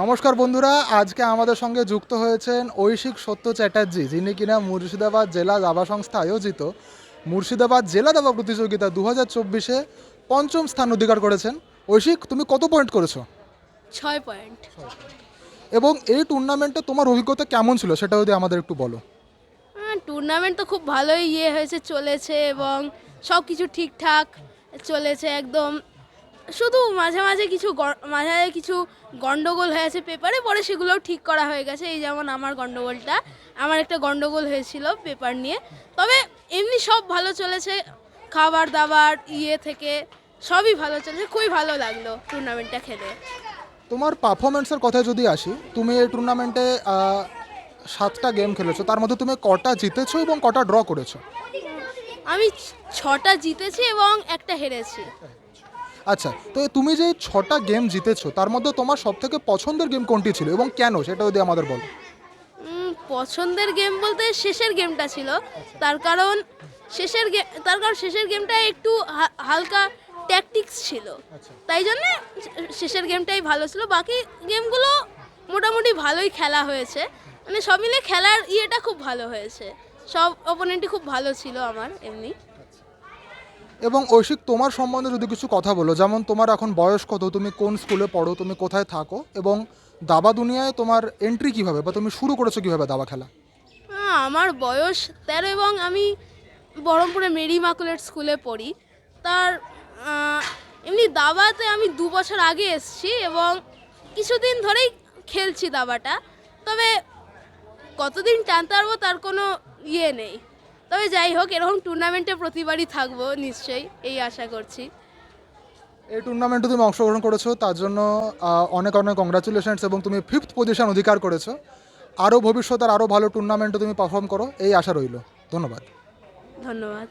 নমস্কার বন্ধুরা আজকে আমাদের সঙ্গে যুক্ত হয়েছেন ঐশিক সত্য চ্যাটার্জি যিনি কিনা মুর্শিদাবাদ জেলা দাবা সংস্থা আয়োজিত মুর্শিদাবাদ জেলা দাবা প্রতিযোগিতা দু হাজার চব্বিশে পঞ্চম স্থান অধিকার করেছেন। ঐশিক তুমি কত পয়েন্ট করেছ? ছয় পয়েন্ট এবং এই টুর্নামেন্টে তোমার অভিজ্ঞতা কেমন ছিল সেটা যদি আমাদের একটু বলো। টুর্নামেন্ট তো খুব ভালোই ইয়ে হয়েছে চলেছে এবং সব কিছু ঠিকঠাক চলেছে একদম শুধু মাঝে মাঝে কিছু মাঝে মাঝে কিছু গন্ডগোল হয়েছে পেপারে পরে সেগুলোও ঠিক করা হয়ে গেছে। এই যেমন আমার গন্ডগোলটা আমার একটা গন্ডগোল হয়েছিল পেপার নিয়ে। তবে এমনি সব ভালো চলেছে খাবার দাবার ইয়ে থেকে সবই ভালো চলেছে খুবই ভালো লাগল টুর্নামেন্টটা খেলে। তোমার পারফরমেন্সের কথা যদি আসি তুমি এই টুর্নামেন্টে সাতটা গেম খেলেছো তার মধ্যে তুমি কটা জিতেছো এবং কটা ড্র করেছ? আমি ছটা জিতেছি এবং একটা হেরেছি। আচ্ছা তো তুমি যে ছটা গেম জিতেছো তার মধ্যে তোমার সব থেকে পছন্দের গেম কোনটি ছিল এবং কেন? সেটা যদি আমাদের বলো। পছন্দের গেম বলতে শেষের গেমটা ছিল। তার কারণ শেষের গে তার কারণ শেষের গেমটা একটু হালকা ট্যাকটিক্স ছিল। তাই জন্য শেষের গেমটাই ভালো ছিল। বাকি গেমগুলো মোটামুটি ভালোই খেলা হয়েছে। মানে সব মিলে খেলার ইয়েটা খুব ভালো হয়েছে। সব অপোনেন্টই খুব ভালো ছিল আমার এমনি। এবং ঐশিক, তোমার সম্বন্ধে যদি কিছু কথা বলো, যেমন তোমার এখন বয়স কত, তুমি কোন স্কুলে পড়ো, তুমি কোথায় থাকো, এবং দাবা দুনিয়ায় তোমার এন্ট্রি কীভাবে, বা তুমি শুরু করেছ কীভাবে দাবা খেলা? আমার বয়স তেরো এবং আমি বহরমপুরে মেরি মাকুলেট স্কুলে পড়ি। তার এমনি দাবাতে আমি দু বছর আগে এসেছি এবং কিছুদিন ধরেই খেলছি দাবাটা। তবে কতদিন টানতে পারব তার কোনো ইয়ে নেই। তবে যাই হোক এরকম টুর্নামেন্টে প্রতিবারই থাকব নিশ্চয়ই এই আশা করছি। এই টুর্নামেন্টে তুমি অংশগ্রহণ করেছ তার জন্য অনেক অনেক কংগ্রাচুলেশনস এবং তুমি ফিফথ পজিশন অধিকার করেছ। আরও ভবিষ্যতের আরও ভালো টুর্নামেন্টে তুমি পারফর্ম করো এই আশা রইল। ধন্যবাদ। ধন্যবাদ।